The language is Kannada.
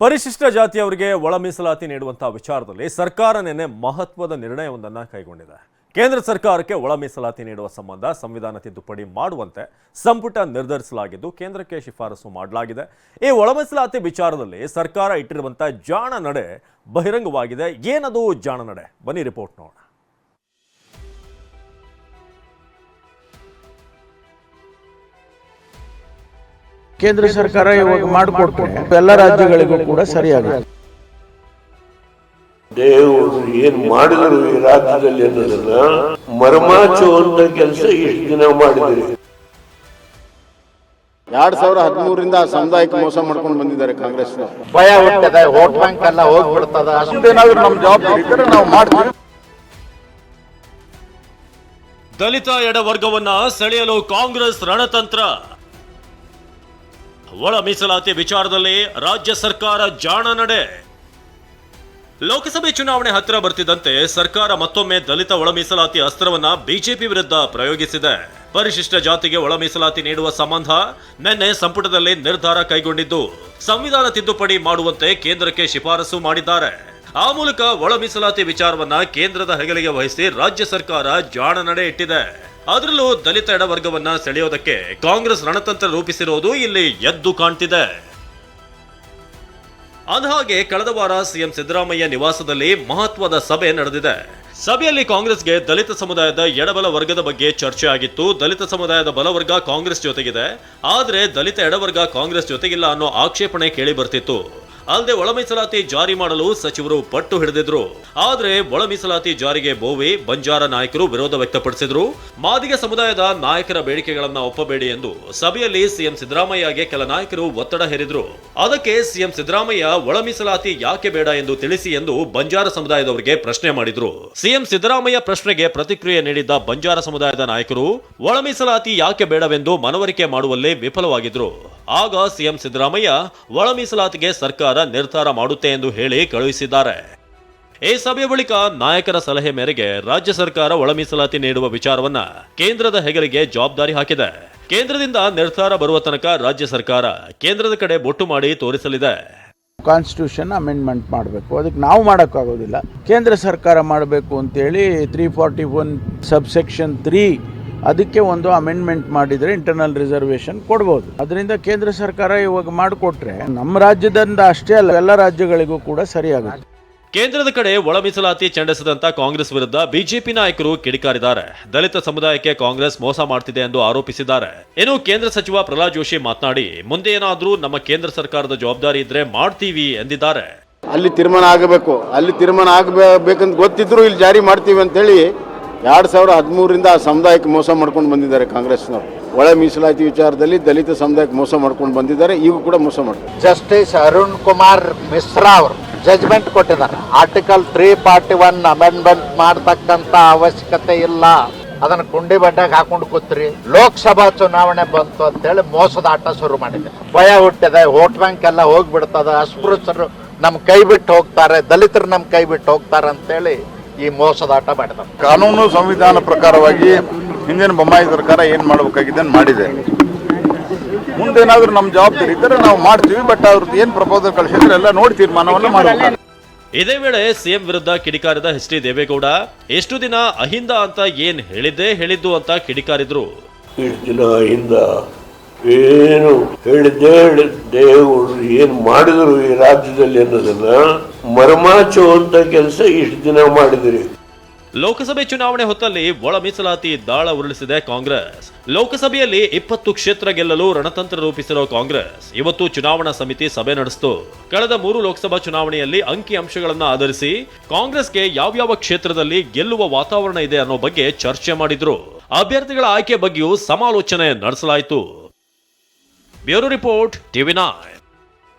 ಪರಿಶಿಷ್ಟ ಜಾತಿಯವರಿಗೆ ಒಳ ಮೀಸಲಾತಿ ನೀಡುವಂತಹ ವಿಚಾರದಲ್ಲಿ ಸರ್ಕಾರ ನಿನ್ನೆ ಮಹತ್ವದ ನಿರ್ಣಯವೊಂದನ್ನು ಕೈಗೊಂಡಿದೆ. ಕೇಂದ್ರ ಸರ್ಕಾರಕ್ಕೆ ಒಳ ಮೀಸಲಾತಿ ನೀಡುವ ಸಂಬಂಧ ಸಂವಿಧಾನ ತಿದ್ದುಪಡಿ ಮಾಡುವಂತೆ ಸಂಪುಟ ನಿರ್ಧರಿಸಲಾಗಿದ್ದು ಕೇಂದ್ರಕ್ಕೆ ಶಿಫಾರಸು ಮಾಡಲಾಗಿದೆ. ಈ ಒಳ ಮೀಸಲಾತಿ ವಿಚಾರದಲ್ಲಿ ಸರ್ಕಾರ ಇಟ್ಟಿರುವಂತಹ ಜಾಣ ನಡೆ ಬಹಿರಂಗವಾಗಿದೆ. ಏನದು ಜಾಣ ನಡೆ? ಬನ್ನಿ ರಿಪೋರ್ಟ್ ನೋಡೋಣ. ಕೇಂದ್ರ ಸರ್ಕಾರ ಇವಾಗ ಮಾಡಿಕೊಟ್ರೆ ಎಲ್ಲ ರಾಜ್ಯಗಳಿಗೂ ಕೂಡ ಸರಿಯಾಗುತ್ತೆ. ದೇವರು ಏನ್ ಮಾಡಿದರು ಈ ರಾಜ್ಯದಲ್ಲಿ ಅನ್ನೋದನ್ನ ಮರ್ಮಾಚುವಂತ ಕೆಲಸ ಇಷ್ಟು ದಿನ ಮಾಡಿದಿರಿ. ಎರಡ್ ಸಾವಿರ ಹದಿಮೂರರಿಂದ ಸಮುದಾಯಕ್ಕೆ ಮೋಸ ಮಾಡ್ಕೊಂಡು ಬಂದಿದ್ದಾರೆ ಕಾಂಗ್ರೆಸ್ ಭಯ ಹೊಟ್ಟದ ವೋಟ್ ಬ್ಯಾಂಕ್ ಎಲ್ಲ ಹೋಗ್ಬಿಡ್ತದ. ಅಷ್ಟೇನಾದ್ರೂ ನಮ್ ಜವಾಬ್ದಾರಿ ಇದ್ರೆ ನಾವು ಮಾಡ್ತೀವಿ. ದಲಿತ ಎಡವರ್ಗವನ್ನ ಸೆಳೆಯಲು ಕಾಂಗ್ರೆಸ್ ರಣತಂತ್ರ. ಒಳ ಮೀಸಲಾತಿ ವಿಚಾರದಲ್ಲಿ ರಾಜ್ಯ ಸರ್ಕಾರ ಜಾಣ ನಡೆ. ಲೋಕಸಭೆ ಚುನಾವಣೆ ಹತ್ತಿರ ಬರ್ತಿದ್ದಂತೆ ಸರ್ಕಾರ ಮತ್ತೊಮ್ಮೆ ದಲಿತ ಒಳ ಮೀಸಲಾತಿ ಅಸ್ತ್ರವನ್ನ ಬಿಜೆಪಿ ವಿರುದ್ಧ ಪ್ರಯೋಗಿಸಿದೆ. ಪರಿಶಿಷ್ಟ ಜಾತಿಗೆ ಒಳ ಮೀಸಲಾತಿ ನೀಡುವ ಸಂಬಂಧ ನಿನ್ನೆ ಸಂಪುಟದಲ್ಲಿ ನಿರ್ಧಾರ ಕೈಗೊಂಡಿದ್ದು, ಸಂವಿಧಾನ ತಿದ್ದುಪಡಿ ಮಾಡುವಂತೆ ಕೇಂದ್ರಕ್ಕೆ ಶಿಫಾರಸು ಮಾಡಿದ್ದಾರೆ. ಆ ಮೂಲಕ ಒಳ ಮೀಸಲಾತಿ ವಿಚಾರವನ್ನ ಕೇಂದ್ರದ ಹೆಗಲಿಗೆ ವಹಿಸಿ ರಾಜ್ಯ ಸರ್ಕಾರ ಜಾಣ ನಡೆ ಇಟ್ಟಿದೆ. ಅದರಲ್ಲೂ ದಲಿತ ಎಡವರ್ಗವನ್ನ ಸೆಳೆಯೋದಕ್ಕೆ ಕಾಂಗ್ರೆಸ್ ರಣತಂತ್ರ ರೂಪಿಸಿರುವುದು ಇಲ್ಲಿ ಎದ್ದು ಕಾಣ್ತಿದೆ. ಅಂದಹಾಗೆ ಕಳೆದ ವಾರ ಸಿಎಂ ಸಿದ್ದರಾಮಯ್ಯ ನಿವಾಸದಲ್ಲಿ ಮಹತ್ವದ ಸಭೆ ನಡೆದಿದೆ. ಸಭೆಯಲ್ಲಿ ಕಾಂಗ್ರೆಸ್ಗೆ ದಲಿತ ಸಮುದಾಯದ ಎಡಬಲ ವರ್ಗದ ಬಗ್ಗೆ ಚರ್ಚೆ ಆಗಿತ್ತು. ದಲಿತ ಸಮುದಾಯದ ಬಲವರ್ಗ ಕಾಂಗ್ರೆಸ್ ಜೊತೆಗಿದೆ. ಆದರೆ ದಲಿತ ಎಡವರ್ಗ ಕಾಂಗ್ರೆಸ್ ಜೊತೆಗಿಲ್ಲ ಅನ್ನೋ ಆಕ್ಷೇಪಣೆ ಕೇಳಿ ಬರ್ತಿತ್ತು. ಅಲ್ಲದೆ ಒಳ ಮೀಸಲಾತಿ ಜಾರಿ ಮಾಡಲು ಸಚಿವರು ಪಟ್ಟು ಹಿಡಿದಿದ್ರು. ಆದರೆ ಒಳ ಮೀಸಲಾತಿ ಜಾರಿಗೆ ಬೋವಿ ಬಂಜಾರ ನಾಯಕರು ವಿರೋಧ ವ್ಯಕ್ತಪಡಿಸಿದ್ರು. ಮಾದಿಗ ಸಮುದಾಯದ ನಾಯಕರ ಬೇಡಿಕೆಗಳನ್ನ ಒಪ್ಪಬೇಡಿ ಎಂದು ಸಭೆಯಲ್ಲಿ ಸಿಎಂ ಸಿದ್ದರಾಮಯ್ಯಗೆ ಕೆಲ ನಾಯಕರು ಒತ್ತಡ ಹೇರಿದ್ರು. ಅದಕ್ಕೆ ಸಿಎಂ ಸಿದ್ದರಾಮಯ್ಯ ಒಳ ಮೀಸಲಾತಿ ಯಾಕೆ ಬೇಡ ಎಂದು ತಿಳಿಸಿ ಎಂದು ಬಂಜಾರ ಸಮುದಾಯದವರಿಗೆ ಪ್ರಶ್ನೆ ಮಾಡಿದ್ರು. ಸಿಎಂ ಸಿದ್ದರಾಮಯ್ಯ ಪ್ರಶ್ನೆಗೆ ಪ್ರತಿಕ್ರಿಯೆ ನೀಡಿದ್ದ ಬಂಜಾರ ಸಮುದಾಯದ ನಾಯಕರು, ಒಳ ಮೀಸಲಾತಿ ಯಾಕೆ ಬೇಡವೆಂದು ಮನವರಿಕೆ ಮಾಡುವಲ್ಲಿ ವಿಫಲವಾಗಿದ್ರು. ಆಗ ಸಿಎಂ ಸಿದ್ದರಾಮಯ್ಯ, ಒಳ ಮೀಸಲಾತಿಗೆ ಸರ್ಕಾರ ನಿರ್ಧಾರ ಮಾಡುತ್ತೆ ಎಂದು ಹೇಳಿ ಕಳುಹಿಸಿದ್ದಾರೆ. ಈ ಸಭೆ ಬಳಿಕ ನಾಯಕರ ಸಲಹೆ ಮೇರೆಗೆ ರಾಜ್ಯ ಸರ್ಕಾರ ಒಳ ಮೀಸಲಾತಿ ನೀಡುವ ವಿಚಾರವನ್ನ ಕೇಂದ್ರದ ಹೆಗಲಿಗೆ ಜವಾಬ್ದಾರಿ ಹಾಕಿದೆ. ಕೇಂದ್ರದಿಂದ ನಿರ್ಧಾರ ಬರುವ ತನಕ ರಾಜ್ಯ ಸರ್ಕಾರ ಕೇಂದ್ರದ ಕಡೆ ಬೊಟ್ಟು ಮಾಡಿ ತೋರಿಸಲಿದೆ. ಕಾನ್ಸ್ಟಿಟ್ಯೂಷನ್ ಅಮೆಂಡ್ಮೆಂಟ್ ಮಾಡಬೇಕು. ಅದಕ್ಕೆ ನಾವು ಮಾಡೋಕ್ಕಾಗೋದಿಲ್ಲ ಕೇಂದ್ರ ಸರ್ಕಾರ ಮಾಡಬೇಕು ಅಂತೇಳಿ three forty one subsection three ಅದಕ್ಕೆ ಒಂದು ಅಮೆಂಡ್ಮೆಂಟ್ ಮಾಡಿದರೆ ಇಂಟರ್ನಲ್ ರಿಸರ್ವೇಶನ್ ಕೊಡ್ಬೋದು. ಅದರಿಂದ ಕೇಂದ್ರ ಸರ್ಕಾರ ಇವಾಗ ಮಾಡಿಕೊಟ್ರೆ ನಮ್ಮ ರಾಜ್ಯದಿಂದ ಅಷ್ಟೇ ಅಲ್ಲ ಎಲ್ಲ ರಾಜ್ಯಗಳಿಗೂ ಕೂಡ ಸರಿಯಾಗುತ್ತೆ. ಕೇಂದ್ರದ ಕಡೆ ಒಳ ಮೀಸಲಾತಿ ಚಂಡಿಸದಂತ ಕಾಂಗ್ರೆಸ್ ವಿರುದ್ಧ ಬಿಜೆಪಿ ನಾಯಕರು ಕಿಡಿಕಾರಿದ್ದಾರೆ. ದಲಿತ ಸಮುದಾಯಕ್ಕೆ ಕಾಂಗ್ರೆಸ್ ಮೋಸ ಮಾಡ್ತಿದೆ ಎಂದು ಆರೋಪಿಸಿದ್ದಾರೆ. ಇನ್ನು ಕೇಂದ್ರ ಸಚಿವ ಪ್ರಹ್ಲಾದ್ ಜೋಶಿ ಮಾತನಾಡಿ ಮುಂದೆ ಏನಾದರೂ ನಮ್ಮ ಕೇಂದ್ರ ಸರ್ಕಾರದ ಜವಾಬ್ದಾರಿ ಇದ್ರೆ ಮಾಡ್ತೀವಿ ಎಂದಿದ್ದಾರೆ. ಅಲ್ಲಿ ತೀರ್ಮಾನ ಆಗಬೇಕು. ಅಲ್ಲಿ ತೀರ್ಮಾನ ಆಗಬೇಕಂತ ಗೊತ್ತಿದ್ರು ಇಲ್ಲಿ ಜಾರಿ ಮಾಡ್ತೀವಿ ಅಂತೇಳಿ ಎರಡ್ ಸಾವಿರ ಹದಿಮೂರರಿಂದ ಸಮುದಾಯಕ್ಕೆ ಮೋಸ ಮಾಡ್ಕೊಂಡು ಬಂದಿದ್ದಾರೆ ಕಾಂಗ್ರೆಸ್ನವರು. ಒಳ ಮೀಸಲಾತಿ ವಿಚಾರದಲ್ಲಿ ದಲಿತ ಸಮುದಾಯಕ್ಕೆ ಮೋಸ ಮಾಡ್ಕೊಂಡು ಬಂದಿದ್ದಾರೆ, ಈಗ ಕೂಡ ಮೋಸ ಮಾಡ್ತಾರೆ. ಜಸ್ಟಿಸ್ ಅರುಣ್ ಕುಮಾರ್ ಮಿಶ್ರಾ ಅವರು ಜಜ್ಮೆಂಟ್ ಕೊಟ್ಟಿದ್ದಾರೆ. Article three forty one amendment ಮಾಡ್ತಕ್ಕಂತ ಅವಶ್ಯಕತೆ ಇಲ್ಲ. ಅದನ್ನ ಕುಂಡಿ ಬಡ್ಡಾಗ ಹಾಕೊಂಡು ಕೂತ್ರಿ. ಲೋಕಸಭಾ ಚುನಾವಣೆ ಬಂತು ಅಂತೇಳಿ ಮೋಸದ ಆಟ ಶುರು ಮಾಡಿದೆ. ಭಯ ಹುಟ್ಟಿದೆ ವೋಟ್ ಬ್ಯಾಂಕ್ ಎಲ್ಲ ಹೋಗ್ಬಿಡ್ತದ, ಅಸ್ಪೃಶ್ಯರು ನಮ್ಮ ಕೈ ಬಿಟ್ಟು ಹೋಗ್ತಾರೆ, ದಲಿತರು ನಮ್ಮ ಕೈ ಬಿಟ್ಟು ಹೋಗ್ತಾರೆ ಅಂತೇಳಿ ಈ ಮೋಸದಾಟ ಆಟ ಮಾಡಿದ್ದಾರೆ ಕಾನೂನು ಸಂವಿಧಾನ ಪ್ರಕಾರವಾಗಿ ಹಿಂದಿನ ಬೊಮ್ಮಾಯಿ ಸರ್ಕಾರ ಏನ್ ಮಾಡಬೇಕಾಗಿದೆ ಮಾಡಿದೆ. ಮುಂದೇನಾದ್ರೂ ನಮ್ಮ ಜವಾಬ್ದಾರಿ ಇದ್ದರೆ ನಾವು ಮಾಡ್ತೀವಿ ಬಟ್ ಅವ್ರದ್ದು ಏನ್ ಪ್ರಪೋಸಲ್ ಕಳಿಸಿದ್ರೆ ಎಲ್ಲ ನೋಡಿ ತೀರ್ಮಾನವನ್ನು ಮಾಡಬೇಕು ಇದೇ ವೇಳೆ ಸಿಎಂ ವಿರುದ್ಧ ಕಿಡಿಕಾರಿದ ಎಚ್ ಡಿ ದೇವೇಗೌಡ ಎಷ್ಟು ದಿನ ಅಹಿಂದ ಅಂತ ಏನ್ ಹೇಳಿದ್ದೇ ಹೇಳಿದ್ದು ಅಂತ ಕಿಡಿಕಾರಿದ್ರು. ಇಷ್ಟು ದಿನ ಅಹಿಂದ ಏನು ಹೇಳಿದ್ದೇ ಹೇಳಿದ್ದೆ ಏನು ಮಾಡಿದ್ರು ಮಾಡಿದರು ಈ ರಾಜ್ಯದಲ್ಲಿ ಅನ್ನೋದನ್ನ ಮರ್ಮಾಚುವಂತ ಕೆಲಸ ಇಷ್ಟು ದಿನ ಮಾಡಿದಿರಿ. ಲೋಕಸಭೆ ಚುನಾವಣೆ ಹೊತ್ತಲ್ಲಿ ಒಳ ಮೀಸಲಾತಿ ದಾಳ ಉರುಳಿಸಿದೆ ಕಾಂಗ್ರೆಸ್. ಲೋಕಸಭೆಯಲ್ಲಿ ಇಪ್ಪತ್ತು ಕ್ಷೇತ್ರ ಗೆಲ್ಲಲು ರಣತಂತ್ರ ರೂಪಿಸಿರೋ ಕಾಂಗ್ರೆಸ್. ಇವತ್ತು ಚುನಾವಣಾ ಸಮಿತಿ ಸಭೆ ನಡೆಸಿತು. ಕಳೆದ ಮೂರು ಲೋಕಸಭಾ ಚುನಾವಣೆಯಲ್ಲಿ ಅಂಕಿ ಅಂಶಗಳನ್ನ ಆಧರಿಸಿ ಕಾಂಗ್ರೆಸ್ಗೆ ಯಾವ್ಯಾವ ಕ್ಷೇತ್ರದಲ್ಲಿ ಗೆಲ್ಲುವ ವಾತಾವರಣ ಇದೆ ಅನ್ನೋ ಬಗ್ಗೆ ಚರ್ಚೆ ಮಾಡಿದ್ರು. ಅಭ್ಯರ್ಥಿಗಳ ಆಯ್ಕೆ ಬಗ್ಗೆಯೂ ಸಮಾಲೋಚನೆ ನಡೆಸಲಾಯಿತು. Bureau report TV nine.